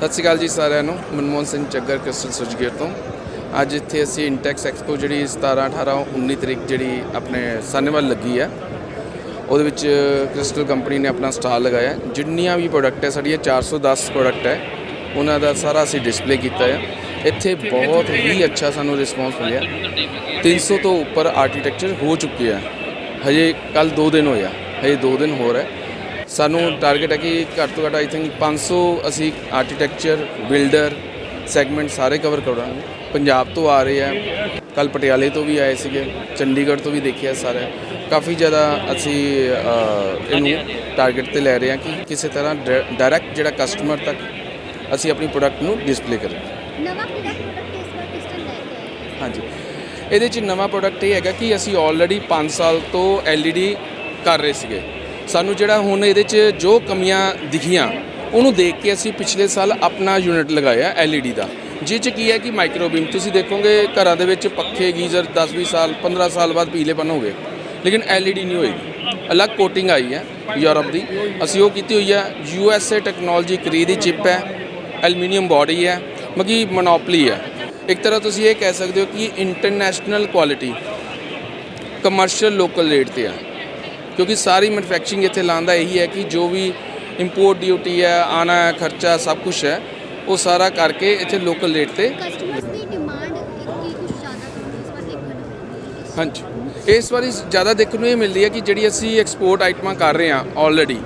ਸਤਿ ਸ਼੍ਰੀ ਅਕਾਲ ਜੀ ਸਾਰਿਆਂ ਨੂੰ, ਮਨਮੋਹਨ ਸਿੰਘ ਚੱਗਰ, ਕ੍ਰਿਸਟਲ ਸੁਜਗੇਟ ਤੋਂ। ਅੱਜ ਇੱਥੇ ਅਸੀਂ ਇੰਟੈਕਸ ਐਕਸਪੋ ਜਿਹੜੀ 17 18 19 ਤਰੀਕ ਜਿਹੜੀ ਆਪਣੇ ਸਾਨੇਵਾਲ ਲੱਗੀ ਆ ਉਹਦੇ ਵਿੱਚ ਕ੍ਰਿਸਟਲ ਕੰਪਨੀ ਨੇ ਆਪਣਾ ਸਟਾਲ ਲਗਾਇਆ। ਜਿੰਨੀਆਂ ਵੀ ਪ੍ਰੋਡਕਟ ਹੈ, ਸਾਡੀਆਂ 410 ਪ੍ਰੋਡਕਟ ਹੈ, ਉਹਨਾਂ ਦਾ ਸਾਰਾ ਅਸੀਂ ਡਿਸਪਲੇ ਕੀਤਾ ਹੈ। ਇੱਥੇ ਬਹੁਤ ਹੀ ਅੱਛਾ ਸਾਨੂੰ ਰਿਸਪੌਂਸ ਮਿਲਿਆ। 300 ਤੋਂ ਉੱਪਰ ਆਰਕੀਟੈਕਚਰ ਹੋ ਚੁੱਕੇ ਆ ਹਜੇ ਕੱਲ 2 ਦਿਨ ਹੋਇਆ ਹਜੇ 2 ਦਿਨ ਹੋਰ ਹੈ। ਸਾਨੂੰ ਟਾਰਗੇਟ ਹੈ ਕਿ ਘੱਟ ਤੋਂ ਘੱਟ ਆਈ ਥਿੰਕ 500 ਅਸੀਂ ਆਰਕੀਟੈਕਚਰ ਬਿਲਡਰ ਸੈਗਮੈਂਟ ਸਾਰੇ ਕਵਰ ਕਰਾਂਗੇ। ਪੰਜਾਬ ਤੋਂ ਆ ਰਹੇ ਆ। ਕੱਲ ਪਟਿਆਲੇ ਤੋਂ ਵੀ ਆਏ ਸੀਗੇ। ਚੰਡੀਗੜ੍ਹ ਤੋਂ ਵੀ ਦੇਖਿਆ ਸਾਰਾ। ਕਾਫੀ ਜ਼ਿਆਦਾ ਅਸੀਂ ਇਹਨੂੰ ਟਾਰਗੇਟ ਤੇ ਲੈ ਰਹੇ ਹਾਂ ਕਿ ਕਿਸੇ ਤਰ੍ਹਾਂ ਡਾਇਰੈਕਟ ਜਿਹੜਾ ਕਸਟਮਰ ਤੱਕ ਅਸੀਂ ਆਪਣੀ ਪ੍ਰੋਡਕਟ ਨੂੰ ਡਿਸਪਲੇ ਕਰੀਏ। ਨਵਾਂ ਕਿਹੜਾ ਪ੍ਰੋਡਕਟ ਇਸ ਵਾਰ ਪਿਸਟਨ ਲੈ ਕੇ ਆਏ? ਹੈ ਹਾਂਜੀ। ਇਹਦੇ 'ਚ ਨਵਾਂ ਪ੍ਰੋਡਕਟ ਇਹ ਹੈਗਾ ਕਿ ਅਸੀਂ ਆਲਰੇਡੀ 5 ਸਾਲ ਤੋਂ LED ਕਰ ਰਹੇ ਸੀਗੇ। ਸਾਨੂੰ ਜਿਹੜਾ ਹੁਣ ਇਹਦੇ 'ਚ ਜੋ ਕਮੀਆਂ ਦਿਖੀਆਂ, ਉਹਨੂੰ ਦੇਖ ਕੇ ਅਸੀਂ ਪਿਛਲੇ ਸਾਲ ਆਪਣਾ ਯੂਨਿਟ ਲਗਾਇਆ LED ਦਾ। ਜਿਹ 'ਚ ਕੀ ਹੈ ਕਿ ਮਾਈਕਰੋ ਬੀਮ ਤੁਸੀਂ ਦੇਖੋਗੇ ਘਰਾਂ ਦੇ ਵਿੱਚ ਪੱਖੇ, ਗੀਜ਼ਰ 10-20 ਸਾਲ 15 ਸਾਲ ਬਾਅਦ ਪੀਲੇਪਨ ਹੋ ਗਏ ਲੇਕਿਨ LED ਨਹੀਂ ਹੋਏਗੀ। ਅਲੱਗ ਕੋਟਿੰਗ ਆਈ ਹੈ ਯੂਰਪ ਦੀ। ਅਸੀਂ ਉਹ ਕੀਤੀ ਹੋਈ ਹੈ, USA ਟੈਕਨੋਲੋਜੀ ਕਰੀ ਦੀ ਚਿਪ ਹੈ ਐਲੂਮੀਨੀਅਮ ਬਾਡੀ ਹੈ, ਮਗੀ ਮੋਨੋਪਲੀ ਹੈ। ਇੱਕ ਤਰ੍ਹਾਂ ਤੁਸੀਂ ਇਹ ਕਹਿ ਸਕਦੇ ਹੋ ਕਿ international quality commercial local rate ਤੇ ਆ ਕਿਉਂਕਿ ਸਾਰੀ ਮੈਨੂਫੈਕਚਰਿੰਗ ਇੱਥੇ ਲਾਉਂਦਾ ਇਹੀ ਹੈ ਕਿ ਜੋ ਵੀ ਇੰਪੋਰਟ ਡਿਊਟੀ ਹੈ ਆਣਾ ਹੈ ਖਰਚਾ ਸਭ ਕੁਝ ਹੈ ਉਹ ਸਾਰਾ ਕਰਕੇ ਇੱਥੇ ਲੋਕਲ ਰੇਟ ਤੇ ਹਾਂਜੀ। ਇਸ ਵਾਰੀ ਜ਼ਿਆਦਾ ਦੇਖਣ ਨੂੰ ਇਹ ਮਿਲਦੀ ਹੈ ਕਿ ਜਿਹੜੀ ਅਸੀਂ ਐਕਸਪੋਰਟ ਆਈਟਮਾਂ ਕਰ ਰਹੇ ਹਾਂ ਆਲਰੇਡੀ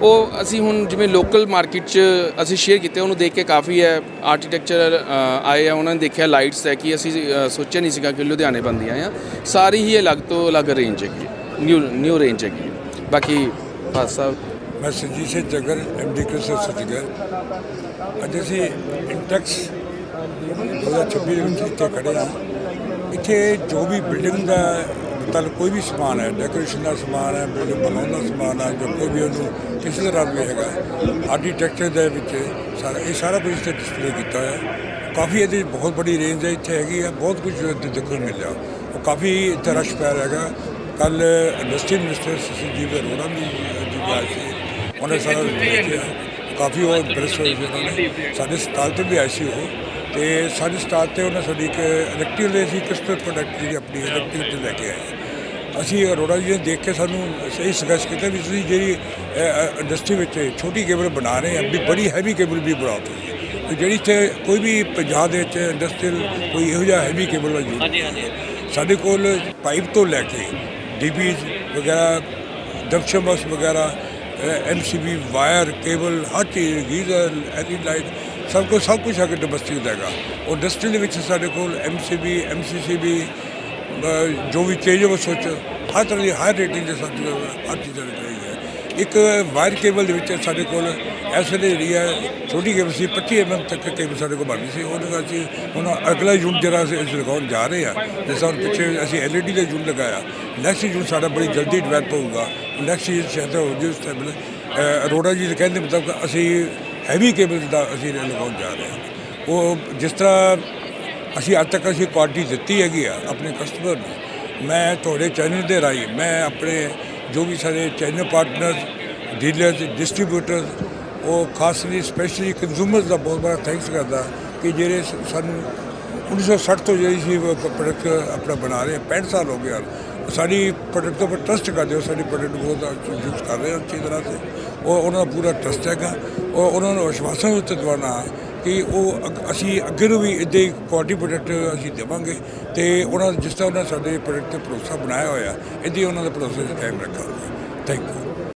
ਉਹ ਅਸੀਂ ਹੁਣ ਜਿਵੇਂ ਲੋਕਲ ਮਾਰਕੀਟ 'ਚ ਅਸੀਂ ਸ਼ੇਅਰ ਕੀਤੇ ਉਹਨੂੰ ਦੇਖ ਕੇ ਕਾਫੀ ਹੈ ਆਰਕੀਟੈਕਚਰ ਆਏ ਆ ਉਹਨਾਂ ਨੇ ਦੇਖਿਆ ਲਾਈਟਸ ਹੈ ਕਿ ਅਸੀਂ ਸੋਚਿਆ ਨਹੀਂ ਸੀਗਾ ਕਿ ਲੁਧਿਆਣੇ ਬੰਦੀਆਂ ਆ। ਸਾਰੀ ਹੀ ਅਲੱਗ ਤੋਂ ਅਲੱਗ ਰੇਂਜ ਹੈਗੀ ਨਿਊ ਨਿਊ ਰੇਂਜ ਹੈਗੀ ਬਾਕੀ ਫਾਸ ਸਾਹਿਬ ਮੈਂ ਸੁਰਜੀਤ ਸਿੰਘ ਜੱਗਰ ਐਮਡੀ ਕ੍ਰਿਸਟਲ ਸੁਜਗਰ ਅੱਜ ਅਸੀਂ ਇੰਟੈਕਸ 2026 ਦੇ ਵਿੱਚ ਇੱਥੇ ਖੜੇ ਹਾਂ। ਇੱਥੇ ਜੋ ਵੀ ਬਿਲਡਿੰਗ ਦਾ ਮਤਲਬ ਕੋਈ ਵੀ ਸਮਾਨ ਹੈ, ਡੈਕੋਰੇਸ਼ਨ ਦਾ ਸਮਾਨ ਹੈ, ਬਿਲਡਿੰਗ ਬਣਾਉਣ ਦਾ ਸਮਾਨ ਹੈ, ਜੋ ਕੋਈ ਵੀ ਉਹਨੂੰ ਕਿਸੇ ਤਰ੍ਹਾਂ ਵੀ ਹੈਗਾ, ਆਰਕੀਟੈਕਚਰ ਦੇ ਵਿੱਚ ਸਾਰਾ ਇਹ ਸਾਰਾ ਕੁਝ ਇੱਥੇ ਡਿਸਪਲੇ ਕੀਤਾ ਹੋਇਆ ਹੈ। ਕਾਫੀ ਇਹਦੀ ਬਹੁਤ ਵੱਡੀ ਰੇਂਜ ਹੈ, ਇੱਥੇ ਹੈਗੀ ਹੈ, ਬਹੁਤ ਕੁਝ ਦੇਖਣ ਨੂੰ ਮਿਲਿਆ ਉਹ ਕਾਫੀ ਇੱਥੇ ਰਸ਼ ਪੈ ਰਿਹਾ ਹੈਗਾ ਕੱਲ ਇੰਡਸਟਰੀ ਮਿਨਿਸਟਰ ਸੁਜੀਵ ਅਰੋੜਾ ਵੀ ਜੀ ਆਏ ਸੀ। ਉਹਨੇ ਸਾਰਾ ਦੇਖਿਆ। ਕਾਫੀ ਉਹ ਇੰਪ੍ਰੈਸ ਹੋਏ ਸੀ ਉਹਨਾਂ ਨੇ। ਸਾਡੇ ਸਟਾਲ ਤੇ ਵੀ ਆਏ ਸੀ ਉਹ। ਤੇ ਸਾਡੇ ਸਟਾਲ ਤੇ ਉਹਨਾਂ ਸਾਡੀ ਇੱਕ ਇਲੈਕਟ੍ਰਿਕ ਦੇ ਸੀ ਕਸਟਮਰ ਪ੍ਰੋਡਕਟ ਜਿਹੜੀ ਆਪਣੀ ਇਲੈਕਟ੍ਰਿਕ ਤੇ ਲੈ ਕੇ ਆਏ। ਅਸੀਂ ਅਰੋੜਾ ਜੀ ਨੇ ਦੇਖ ਕੇ ਸਾਨੂੰ ਸਹੀ ਸੁਜੈਸਟ ਕੀਤਾ ਵੀ ਤੁਸੀਂ ਜਿਹੜੀ ਇੰਡਸਟਰੀ ਵਿੱਚ ਛੋਟੀ ਕੇਬਲ ਬਣਾ ਰਹੇ ਆ ਵੀ ਬੜੀ ਹੈਵੀ ਕੇਬਲ ਵੀ ਬਣਾਓ ਤੇ ਜਿਹੜੀ ਇੱਥੇ ਕੋਈ ਵੀ ਪੰਜਾਬ ਦੇ ਵਿੱਚ ਇੰਡਸਟਰੀਅਲ ਕੋਈ ਇਹੋ ਜਿਹਾ ਹੈਵੀ ਕੇਬਲ ਦਾ ਯੂਜ਼ ਹਾਂਜੀ ਹਾਂਜੀ। ਸਾਡੇ ਕੋਲ ਪਾਈਪ ਤੋਂ ਲੈ ਕੇ ਡੀਪੀਜ਼ ਵਗੈਰਾ ਜੰਕਸ਼ਨ ਬਾਕਸ ਵਗੈਰਾ ਐਮਸੀਬੀ ਵਾਇਰ, ਕੇਬਲ, ਹਰ ਚੀਜ਼, ਗੀਜ਼ਰ ਐਨੀ ਲਾਈਟ ਸਭ ਕੁਝ ਸਭ ਕੁਝ ਅਗਰ ਡੋਮੈਸਟਿਕ ਦਾ ਹੈਗਾ। ਉਹ ਇੰਡਸਟਰੀ ਦੇ ਵਿੱਚ ਸਾਡੇ ਕੋਲ ਐਮਸੀਬੀ ਐਮਸੀਸੀਬੀ ਜੋ ਵੀ ਚੇਂਜੇਬਲ ਸੋਚ, ਹਰ ਤਰ੍ਹਾਂ ਦੀ ਹਾਈ ਰੇਟਿੰਗ ਦੇ ਸਾਥ, ਹਰ ਚੀਜ਼ ਦੇ ਰਹੀ ਹੈ। ਇੱਕ ਵਾਇਰ ਕੇਬਲ ਦੇ ਵਿੱਚ ਸਾਡੇ ਕੋਲ ਇਸ ਵੇਲੇ ਜਿਹੜੀ ਹੈ ਛੋਟੀ ਕੇਬਲ ਸੀ 25 ਐਮਐਮ ਤੱਕ ਕੇਬਲ ਸਾਡੇ ਕੋਲ ਬਣਦੀ ਸੀ। ਉਹਦੇ ਨਾਲ ਅਸੀਂ ਹੁਣ ਅਗਲਾ ਯੂਨਿਟ ਜਿਹੜਾ ਅਸੀਂ ਅਸੀਂ ਲਗਾਉਣ ਜਾ ਰਹੇ ਹਾਂ, ਜਿਸ ਤਰ੍ਹਾਂ ਪਿੱਛੇ ਅਸੀਂ ਐਲਈਡੀ ਦਾ ਯੂਨਿਟ ਲਗਾਇਆ। ਨੈਕਸਟ ਯੂਨਿਟ ਸਾਡਾ ਬੜੀ ਜਲਦੀ ਡਿਵੈਲਪ ਹੋਊਗਾ। ਨੈਕਸਟ ਯੂਨਿਟ ਸ਼ਾਇਦ ਹੋ ਜੂ ਸਟੇਬਲ ਅਰੋੜਾ ਜੀ ਦੇ ਕਹਿੰਦੇ ਮਤਲਬ ਅਸੀਂ ਹੈਵੀ ਕੇਬਲ ਦਾ ਅਸੀਂ ਲਗਾਉਣ ਜਾ ਰਹੇ ਹਾਂ। ਉਹ ਜਿਸ ਤਰ੍ਹਾਂ ਅਸੀਂ ਅੱਜ ਤੱਕ ਅਸੀਂ ਕੁਆਲਿਟੀ ਦਿੱਤੀ ਹੈਗੀ ਆ ਆਪਣੇ ਕਸਟਮਰ ਨੂੰ, ਮੈਂ ਤੁਹਾਡੇ ਚੈਨਲ ਦੇ ਰਾਹੀਂ, ਮੈਂ ਆਪਣੇ ਜੋ ਵੀ ਸਾਡੇ ਚੈਨਲ ਪਾਰਟਨਰਸ, ਡੀਲਰਸ, ਡਿਸਟ੍ਰੀਬਿਊਟਰਸ, ਉਹ ਖਾਸਲੀ ਸਪੈਸ਼ਲੀ ਕੰਜ਼ੂਮਰਸ ਦਾ ਬਹੁਤ ਬੜਾ ਥੈਂਕਸ ਕਰਦਾ ਕਿ ਜਿਹੜੇ ਸ- ਸਾਨੂੰ 1960 ਤੋਂ ਜਿਹੜੀ ਸੀ ਪ੍ਰੋਡਕਟ ਆਪਣਾ ਬਣਾ ਰਹੇ ਹਾਂ 65 ਸਾਲ ਹੋ ਗਏ ਹਨ ਸਾਡੀ ਪ੍ਰੋਡਕਟ ਤੋਂ ਟਰਸਟ ਕਰਦੇ ਹੋ, ਸਾਡੀ ਪ੍ਰੋਡਕਟ ਬਹੁਤ ਯੂਜ਼ ਕਰ ਰਹੇ ਹੋ ਅੱਛੀ ਤਰ੍ਹਾਂ ਤੇ। ਉਹ ਉਹਨਾਂ ਦਾ ਪੂਰਾ ਟਰਸਟ ਹੈਗਾ। ਉਹ ਉਹਨਾਂ ਨੂੰ ਵਿਸ਼ਵਾਸਾਂ ਉੱਤੇ ਦਵਾਨਾ ਕਿ ਉਹ ਅਗ- ਅਸੀਂ ਅੱਗੇ ਨੂੰ ਵੀ ਇੱਦਾਂ ਹੀ ਕੁਆਲਿਟੀ ਪ੍ਰੋਡਕਟ ਅਸੀਂ ਦੇਵਾਂਗੇ ਤੇ ਉਹਨਾਂ, ਜਿਸ ਤਰ੍ਹਾਂ ਉਹਨਾਂ ਸਾਡੇ ਪ੍ਰੋਡਕਟ ਤੇ ਭਰੋਸਾ ਬਣਾਇਆ ਹੋਇਆ, ਇੱਦਾਂ ਹੀ ਉਹਨਾਂ ਦਾ ਭਰੋਸਾ ਕਾਇਮ ਰੱਖਾਂਗੇ। Thank you